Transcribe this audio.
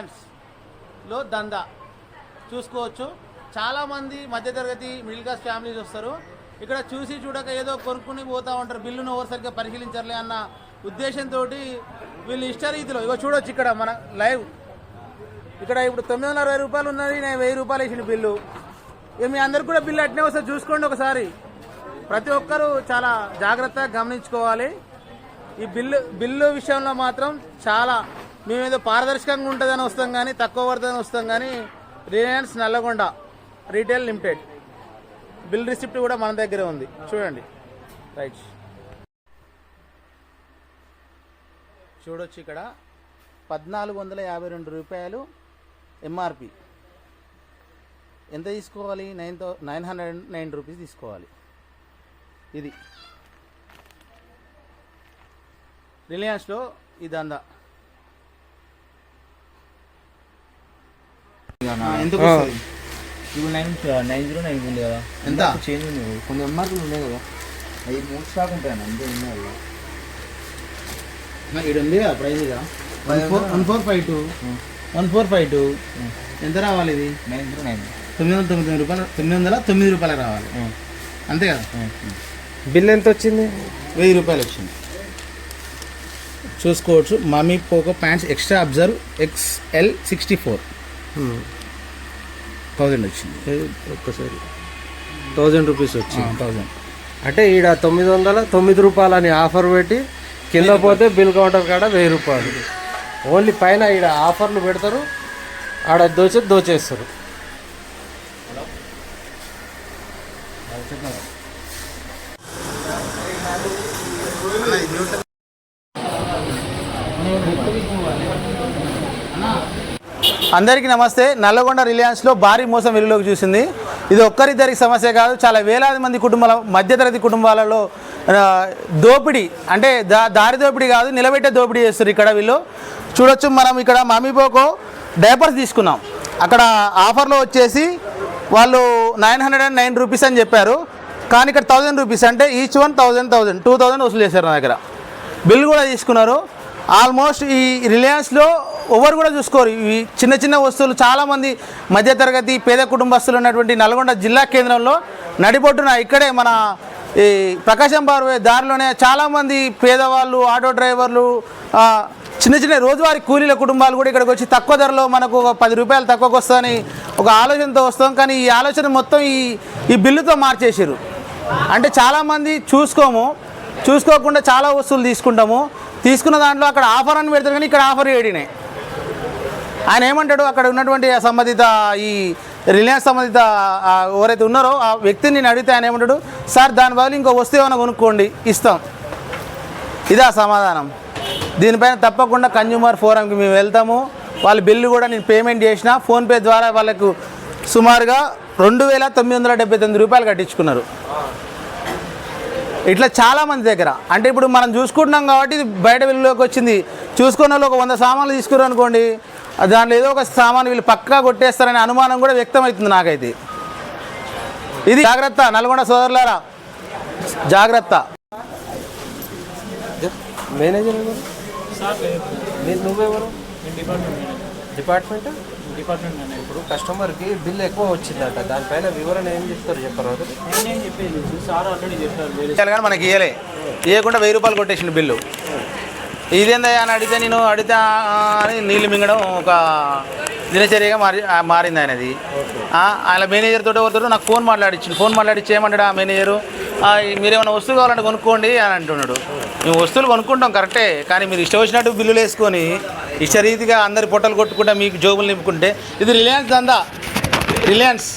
ల్యాండ్స్లో దందా. చూసుకోవచ్చు. చాలామంది మధ్యతరగతి మిడిల్ క్లాస్ ఫ్యామిలీస్ వస్తారు. ఇక్కడ చూసి చూడక ఏదో కొనుక్కుని పోతూ ఉంటారు. బిల్లును ఓవర్ సరిగ్గా అన్న ఉద్దేశంతో వీళ్ళు ఇష్టరీతిలో ఇగో చూడొచ్చు ఇక్కడ మన లైవ్. ఇక్కడ ఇప్పుడు తొమ్మిది వందల అరవై రూపాయలు ఉన్నది నేను వెయ్యి రూపాయలు వేసిన బిల్లు. ఇక మీ అందరు కూడా బిల్లు అట్నే వస్తే చూసుకోండి ఒకసారి. ప్రతి ఒక్కరూ చాలా జాగ్రత్తగా గమనించుకోవాలి. ఈ బిల్లు బిల్లు విషయంలో మాత్రం చాలా మేమేదో పారదర్శకంగా ఉంటుందని వస్తాం కానీ తక్కువ పడుతుందని వస్తాం కానీ Reliance Nalgonda retail limited. Bill receipt కూడా మన దగ్గరే ఉంది. చూడండి. రైట్. చూడొచ్చు ఇక్కడ. పద్నాలుగు వందల యాభై రెండు రూపాయలు ఎంఆర్పి ఎంత తీసుకోవాలి? నైన్ థౌ నైన్ హండ్రెడ్ నైన్ రూపీస్ తీసుకోవాలి. ఇది. రిలయన్స్లో ఈ ఎందుకు నైన్ నైన్ జీరో నైన్ ఉంది కదా. ఎంత? చేంజ్ ఉంది కొన్ని ఉన్నాయి కదా. అవి మూడు స్టాక్ ఉంటాయి అంతే ఉన్నాయి అవి. ఇక్కడ ఉంది కదా ప్రైజ్ ఇక? One four five two. One four five two. ఎంత రావాలి ఇది? Nine zero nine. తొమ్మిది వందల తొమ్మిది రూపాయలు తొమ్మిది వందల తొమ్మిది రూపాయలు రావాలి. అంతే కదా? బిల్ ఎంత వచ్చింది? వెయ్యి రూపాయలు వచ్చింది. చూసుకోవచ్చు. Mummy poco pants extra observe XL sixty four. Thousand వచ్చింది. ఒక్కసారి. థౌజండ్ రూపీస్ వచ్చింది. థౌజండ్. అంటే ఈడ తొమ్మిది వందల తొమ్మిది రూపాయలని ఆఫర్ పెట్టి కింద పోతే బిల్ కౌంటర్ కాడ వెయ్యి రూపాయలు. ఓన్లీ పైన ఈడ ఆఫర్లు పెడతారు ఆడ దోచే దోచేస్తారు. అందరికీ నమస్తే. నల్లగొండ రిలయన్స్లో భారీ మోసం వెలుగులోకి చూసింది. ఇది ఒక్కరిద్దరికి సమస్య కాదు చాలా వేలాది మంది కుటుంబాల మధ్యతరగతి కుటుంబాలలో దోపిడీ అంటే దా దారి దోపిడీ కాదు నిలబెట్టే దోపిడీ చేస్తారు ఇక్కడ వీళ్ళు. చూడొచ్చు మనం ఇక్కడ మమ్మీపోకో డైపర్స్ తీసుకున్నాం. అక్కడ ఆఫర్లో వచ్చేసి వాళ్ళు nine hundred and nine rupees అని చెప్పారు. కానీ ఇక్కడ థౌజండ్ రూపీస్ అంటే each one thousand thousand two thousand వసూలు చేశారు నా దగ్గర. బిల్ కూడా తీసుకున్నారు. ఆల్మోస్ట్ ఈ రిలయన్స్లో ఎవరు కూడా చూసుకోరు. ఇవి చిన్న చిన్న వస్తువులు చాలామంది మధ్యతరగతి పేద కుటుంబస్తులు ఉన్నటువంటి నల్గొండ జిల్లా కేంద్రంలో నడిబొట్టున ఇక్కడే మన ఈ ప్రకాశం బారు దారిలోనే చాలామంది పేదవాళ్ళు ఆటో డ్రైవర్లు చిన్న చిన్న రోజువారీ కూలీల కుటుంబాలు కూడా ఇక్కడికి వచ్చి తక్కువ ధరలో మనకు ఒక పది రూపాయలు తక్కువకు వస్తుందని ఒక ఆలోచనతో వస్తాం. కానీ ఈ ఆలోచన మొత్తం ఈ ఈ బిల్లుతో మార్చేసారు అంటే చాలామంది చూసుకోము. చూసుకోకుండా చాలా వస్తువులు తీసుకుంటాము. తీసుకున్న దాంట్లో అక్కడ ఆఫర్ అని పెడతారు కానీ ఇక్కడ ఆఫర్ ఏడినాయి. ఆయన ఏమంటాడు? అక్కడ ఉన్నటువంటి ఆ సంబంధిత ఈ రిలయన్స్ సంబంధిత ఎవరైతే ఉన్నారో ఆ వ్యక్తిని నేను అడిగితే ఆయన ఏమంటాడు? సార్ దాని బదులు ఇంకో వస్తువు ఏమైనా కొనుక్కోండి ఇస్తాం. ఇదా సమాధానం. దీనిపైన తప్పకుండా కన్జ్యూమర్ ఫోరంకి మేము వెళ్తాము. వాళ్ళ బిల్లు కూడా నేను పేమెంట్ చేసిన ఫోన్పే ద్వారా వాళ్ళకు సుమారుగా రెండు వేల తొమ్మిది వందల డెబ్బై తొమ్మిది రూపాయలు కట్టించుకున్నారు. ఇట్లా చాలా మంది దగ్గర. అంటే ఇప్పుడు మనం చూసుకుంటున్నాం కాబట్టి ఇది బయట వెళ్ళిలోకి వచ్చింది. చూసుకున్న వాళ్ళు ఒక వంద సామాన్లు తీసుకురు అనుకోండి దాంట్లో ఏదో ఒక సామాన్ వీళ్ళు పక్కా కొట్టేస్తారనే అనుమానం కూడా వ్యక్తమవుతుంది నాకైతే. ఇది జాగ్రత్త నల్గొండ సోదరులారా. జాగ్రత్త. మేనేజర్ నువ్వెవరు? డిపార్ట్మెంట్? డిపార్ట్మెంట్ ఇప్పుడు కస్టమర్కి బిల్ ఎక్కువ వచ్చిందట. దానిపైన వివరణ ఏం చెప్తారు చెప్పరు నేనేం చెప్పేది? సార్ ఆల్రెడీ చెప్పారు. మనకి ఇవ్వలే ఇవ్వకుండా వెయ్యి రూపాయలు కొట్టేసిండు బిల్లు. ఇదేందయ్యా అని అడిగితే నేను అడిగితే అని నీళ్ళు మింగడం ఒక దినచర్యగా మారి మారింది ఆయనది. ఆయన మేనేజర్ తోటి ఎవరితో నాకు ఫోన్ మాట్లాడించింది ఫోన్ మాట్లాడించి ఏమంటాడు ఆ మేనేజరు? "ఆ, మీరు ఏమైనా వస్తువు కావాలంటే కొనుక్కోండి అని అంటున్నాడు. మేము వస్తువులు కొనుక్కుంటాం కరెక్టే కానీ మీరు ఇష్టం వచ్చినట్టు బిల్లులు వేసుకొని ఇష్టరీతిగా అందరి పొట్టలు కొట్టుకుంటే మీకు జోబులు నింపుకుంటే ఇది రిలయన్స్ దందా? రిలయన్స్.